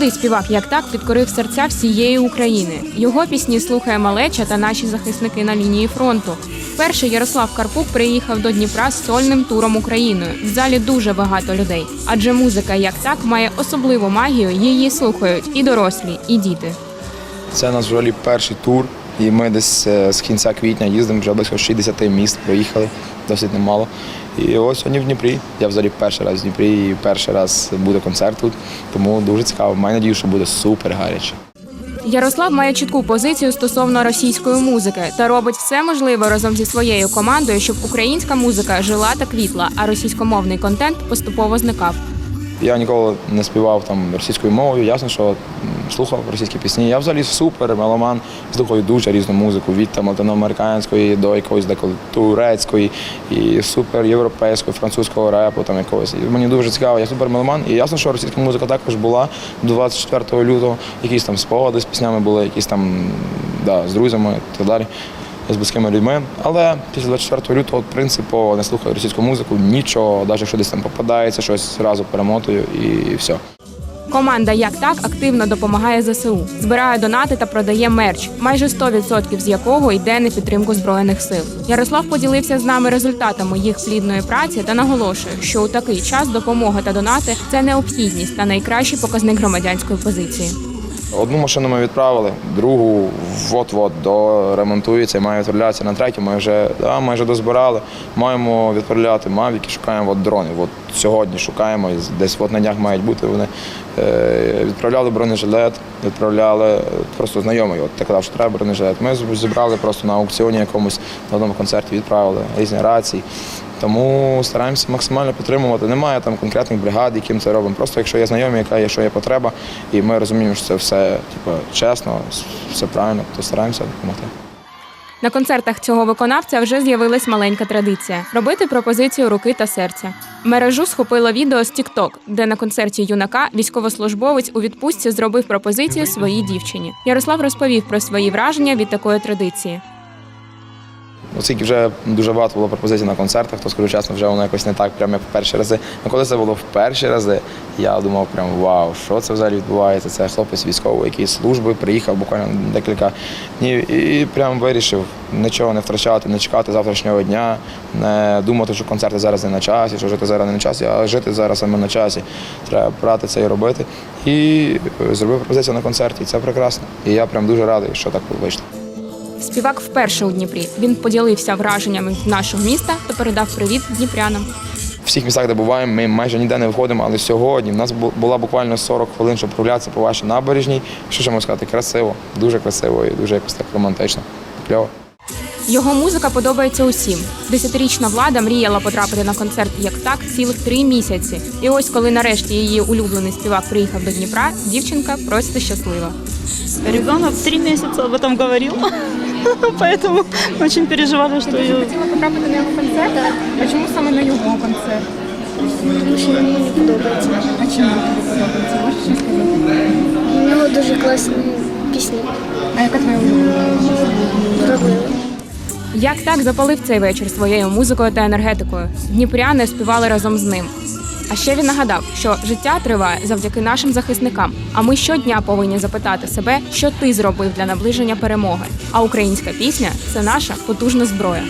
Молодий співак як так підкорив серця всієї України. Його пісні слухає малеча та наші захисники на лінії фронту. Перший Ярослав Карпук приїхав до Дніпра з сольним туром Україною. В залі дуже багато людей, адже музика як так має особливу магію. Її слухають і дорослі, і діти. Це наш взагалі перший тур, і ми десь е, з кінця квітня їздимо вже близько 60 міст, проїхали досить немало. І ось сьогодні в Дніпрі. Я взагалі перший раз в Дніпрі і перший раз буде концерт тут, тому дуже цікаво. Маю надію, що буде супер гаряче. Ярослав має чітку позицію стосовно російської музики та робить все можливе разом зі своєю командою, щоб українська музика жила та квітла, а російськомовний контент поступово зникав. Я ніколи не співав там російською мовою. Ясно, що слухав російські пісні. Я взагалі супер меломан, слухаю дуже різну музику від там латиноамериканської до якоїсь деколи турецької і супер європейського, французького репу там якогось. І мені дуже цікаво, я супер меломан. І ясно, що російська музика також була до 24 лютого. Якісь там спогади з піснями були, якісь там да, з друзями і так далі. З близькими людьми, але після 24 лютого принципу не слухаю російську музику, нічого, навіть якщо десь там попадається, щось зразу перемотую і все. Команда як так активно допомагає ЗСУ, збирає донати та продає мерч, майже 100% з якого йде на підтримку збройних сил. Ярослав поділився з нами результатами їх плідної праці та наголошує, що у такий час допомога та донати це необхідність та найкращий показник громадянської позиції. Одну машину ми відправили, другу от-от доремонтується має відправлятися на третю. Ми вже да, майже дозбирали. Маємо відправляти мавіки, шукаємо от дрони. От сьогодні шукаємо, десь от на днях мають бути вони. Е, відправляли бронежилет, відправляли просто знайомий. От ти казав, що треба бронежилет. Ми зібрали просто на аукціоні якомусь на одному концерті, відправили різні рації. Тому стараємося максимально підтримувати. Немає там конкретних бригад, яким це робимо. Просто якщо є знайомі, яка є, що є потреба, і ми розуміємо, що це все типу, чесно, все правильно, то стараємося допомогти. На концертах цього виконавця вже з'явилась маленька традиція робити пропозицію руки та серця. Мережу схопило відео з TikTok, де на концерті юнака військовослужбовець у відпустці зробив пропозицію своїй дівчині. Ярослав розповів про свої враження від такої традиції. Оскільки вже дуже багато було пропозицій на концертах, то скажу чесно, вже воно якось не так, прямо як в перші рази. Ну коли це було в перші рази, я думав, прям вау, що це взагалі відбувається? Це хлопець військовий, який служби приїхав буквально декілька днів і прям вирішив нічого не втрачати, не чекати завтрашнього дня, не думати, що концерти зараз не на часі, що жити зараз не на часі, а жити зараз саме на часі. Треба брати це і робити. І е, зробив пропозицію на концерті. І це прекрасно. І я прям дуже радий, що так вийшло. Співак вперше у Дніпрі. Він поділився враженнями нашого міста та передав привіт дніпрянам. В всіх містах, де буваємо, ми майже ніде не виходимо, але сьогодні в нас була буквально 40 хвилин, щоб прогулятися по вашій набережній. Що ще можу сказати? Красиво, дуже красиво і дуже якось так романтично. Кльово. Його музика подобається усім. Десятирічна влада мріяла потрапити на концерт як так цілих три місяці. І ось, коли нарешті її улюблений співак приїхав до Дніпра, дівчинка просто щаслива. Ребенок три месяца об этом говорил, поэтому очень переживали, что ее... хотіла потрапити на його концерт. А чому саме на його концерт? Тому що мені не подобається. А чому тобі подобається? Можеш щось сказати? У нього дуже класні пісні. А яка твоя улюблена? Як так запалив цей вечір своєю музикою та енергетикою? Дніпряни співали разом з ним. А ще він нагадав, що життя триває завдяки нашим захисникам. А ми щодня повинні запитати себе, що ти зробив для наближення перемоги. А українська пісня це наша потужна зброя.